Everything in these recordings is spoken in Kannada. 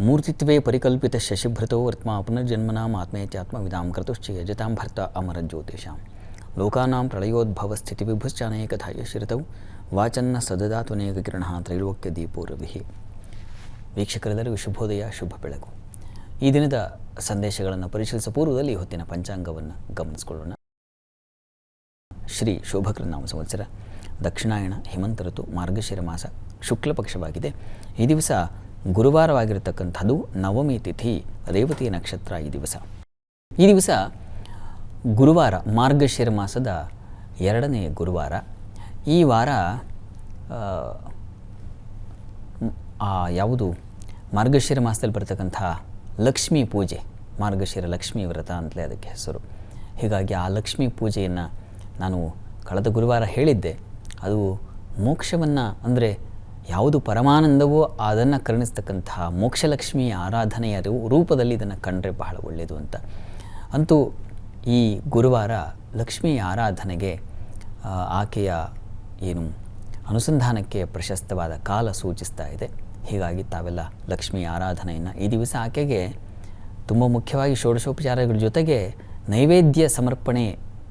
ಮೂರ್ತಿತ್ವೇ ಪರಿಕಲ್ಪಿತ ಶಶಿಭೃತೋ ವರ್ತ್ಮ ಪುನರ್ಜನ್ಮನಾಂ ಆತ್ಮೇತ್ಯಾತ್ಮವಿದಾಂ ಕರ್ತುಶ್ಚ ಯಜತಾಂ ಭರ್ತ ಅಮರ ಜ್ಯೋತಿಷಾಂ. ಲೋಕಾನಾಂ ಪ್ರಳಯೋದ್ಭವ ಸ್ಥಿತಿ ವಿಭುಶ್ಚಾನೇಕಥಾಯ ಶಿರತೌ. ವಾಚನ್ನ ಸದದಾತ್ವನೇಕ ಕಿರಣ ತ್ರೈಲೋಕ್ಯ ದೀಪೋ ರವಿಹಿ. ವೀಕ್ಷಕರೆಲ್ಲರಿಗೂ ಶುಭೋದಯ, ಶುಭ ಬೆಳಕು. ಈ ದಿನದ ಸಂದೇಶಗಳನ್ನು ಪರಿಶೀಲಿಸ ಪೂರ್ವದಲ್ಲಿ ಹೊತ್ತಿನ ಪಂಚಾಂಗವನ್ನು ಗಮನಿಸಿಕೊಳ್ಳೋಣ. ಶ್ರೀ ಶೋಭಕೃನ್ನಾಮ ನಾಮ ಸಂವತ್ಸರ. ದಕ್ಷಿಣಾಯಣ, ಹಿಮಂತ ಋತು, ಮಾರ್ಗಶಿರ ಮಾಸ, ಶುಕ್ಲ ಪಕ್ಷವಾಗಿದೆ. ಈ ದಿವಸ ಗುರುವಾರವಾಗಿರತಕ್ಕಂಥದ್ದು ನವಮಿ ತಿಥಿ, ರೇವತಿ ನಕ್ಷತ್ರ ಈ ದಿವಸ. ಈ ದಿವಸ ಗುರುವಾರ, ಮಾರ್ಗಶಿರ ಮಾಸದ ಎರಡನೇ ಗುರುವಾರ. ಈ ವಾರ ಯಾವುದು ಮಾರ್ಗಶಿರ ಮಾಸದಲ್ಲಿ ಬರ್ತಕ್ಕಂಥ ಲಕ್ಷ್ಮೀ ಪೂಜೆ, ಮಾರ್ಗಶಿರ ಲಕ್ಷ್ಮೀ ವ್ರತ ಅಂತಲೇ ಅದಕ್ಕೆ ಹೆಸರು. ಹೀಗಾಗಿ ಆ ಲಕ್ಷ್ಮೀ ಪೂಜೆಯನ್ನು ನಾನು ಕಳೆದ ಗುರುವಾರ ಹೇಳಿದ್ದೆ. ಅದು ಮೋಕ್ಷವನ್ನು ಅಂದರೆ ಯಾವುದು ಪರಮಾನಂದವೋ ಅದನ್ನು ಕರುಣಿಸ್ತಕ್ಕಂತಹ ಮೋಕ್ಷಲಕ್ಷ್ಮಿಯ ಆರಾಧನೆಯ ರೂಪದಲ್ಲಿ ಇದನ್ನು ಕಂಡ್ರೆ ಬಹಳ ಒಳ್ಳೆಯದು ಅಂತ. ಅಂತೂ ಈ ಗುರುವಾರ ಲಕ್ಷ್ಮಿಯ ಆರಾಧನೆಗೆ ಆಕೆಯ ಏನು ಅನುಸಂಧಾನಕ್ಕೆ ಪ್ರಶಸ್ತವಾದ ಕಾಲ ಸೂಚಿಸ್ತಾ ಇದೆ. ಹೀಗಾಗಿ ತಾವೆಲ್ಲ ಲಕ್ಷ್ಮಿ ಆರಾಧನೆಯನ್ನು ಈ ದಿವಸ ಆಕೆಗೆ ತುಂಬ ಮುಖ್ಯವಾಗಿ ಷೋಡಶೋಪಚಾರಗಳ ಜೊತೆಗೆ ನೈವೇದ್ಯ ಸಮರ್ಪಣೆ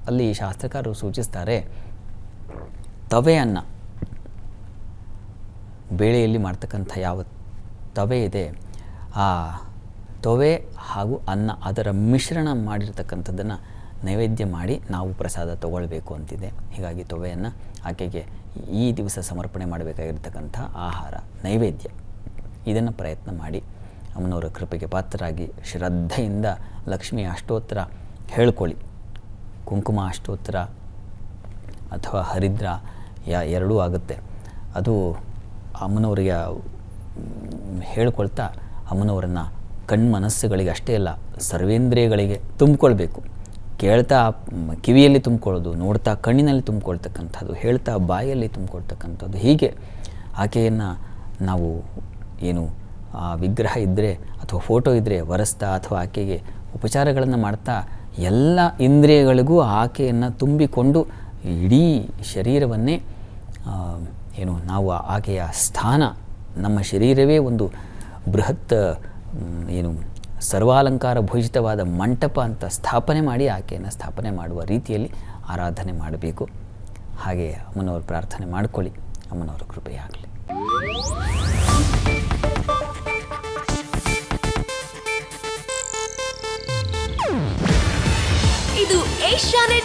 ಅಲ್ಲಿ ಶಾಸ್ತ್ರಕಾರರು ಸೂಚಿಸ್ತಾರೆ. ತವೆ ಅನ್ನ ಬೇಳೆಯಲ್ಲಿ ಮಾಡ್ತಕ್ಕಂಥ ಯಾವ ತವೆ ಇದೆ, ಆ ತವೆ ಹಾಗೂ ಅನ್ನ ಅದರ ಮಿಶ್ರಣ ಮಾಡಿರ್ತಕ್ಕಂಥದ್ದನ್ನು ನೈವೇದ್ಯ ಮಾಡಿ ನಾವು ಪ್ರಸಾದ ತಗೊಳ್ಬೇಕು ಅಂತಿದೆ. ಹೀಗಾಗಿ ತೊವೆಯನ್ನು ಆಕೆಗೆ ಈ ದಿವಸ ಸಮರ್ಪಣೆ ಮಾಡಬೇಕಾಗಿರ್ತಕ್ಕಂಥ ಆಹಾರ, ನೈವೇದ್ಯ. ಇದನ್ನು ಪ್ರಯತ್ನ ಮಾಡಿ ಅಮ್ಮನವರ ಕೃಪೆಗೆ ಪಾತ್ರರಾಗಿ ಶ್ರದ್ಧೆಯಿಂದ ಲಕ್ಷ್ಮಿ ಅಷ್ಟೋತ್ತರ ಹೇಳ್ಕೊಳ್ಳಿ. ಕುಂಕುಮ ಅಷ್ಟೋತ್ತರ ಅಥವಾ ಹರಿದ್ರ ಯಾ ಎರಡೂ ಆಗುತ್ತೆ. ಅದು ಅಮ್ಮನವರಿಗೆ ಹೇಳ್ಕೊಳ್ತಾ ಅಮ್ಮನವರನ್ನು ಕಣ್ಮನಸ್ಸುಗಳಿಗೆ, ಅಷ್ಟೇ ಅಲ್ಲ, ಸರ್ವೇಂದ್ರಿಯಗಳಿಗೆ ತುಂಬಿಕೊಳ್ಬೇಕು. ಕೇಳ್ತಾ ಕಿವಿಯಲ್ಲಿ ತುಂಬಿಕೊಳ್ಳೋದು, ನೋಡ್ತಾ ಕಣ್ಣಿನಲ್ಲಿ ತುಂಬಿಕೊಳ್ತಕ್ಕಂಥದ್ದು, ಹೇಳ್ತಾ ಬಾಯಲ್ಲಿ ತುಂಬಿಕೊಳ್ತಕ್ಕಂಥದ್ದು, ಹೀಗೆ ಆಕೆಯನ್ನು ನಾವು ಏನು, ಆ ವಿಗ್ರಹ ಇದ್ದರೆ ಅಥವಾ ಫೋಟೋ ಇದ್ದರೆ ಒರೆಸ್ತಾ ಅಥವಾ ಆಕೆಗೆ ಉಪಚಾರಗಳನ್ನು ಮಾಡ್ತಾ ಎಲ್ಲ ಇಂದ್ರಿಯಗಳಿಗೂ ಆಕೆಯನ್ನು ತುಂಬಿಕೊಂಡು ಇಡೀ ಶರೀರವನ್ನೇ ಏನು, ನಾವು ಆಕೆಯ ಸ್ಥಾನ, ನಮ್ಮ ಶರೀರವೇ ಒಂದು ಬೃಹತ್ ಏನು, ಸರ್ವಾಲಂಕಾರ ಭೂಷಿತವಾದ ಮಂಟಪ ಅಂತ ಸ್ಥಾಪನೆ ಮಾಡಿ ಆಕೆಯನ್ನು ಸ್ಥಾಪನೆ ಮಾಡುವ ರೀತಿಯಲ್ಲಿ ಆರಾಧನೆ ಮಾಡಬೇಕು. ಹಾಗೆ ಅಮ್ಮನವರು ಪ್ರಾರ್ಥನೆ ಮಾಡಿಕೊಳ್ಳಿ. ಅಮ್ಮನವರ ಕೃಪೆಯಾಗಲಿ ಇದು ಏಷ್ಯಾನೆಟ್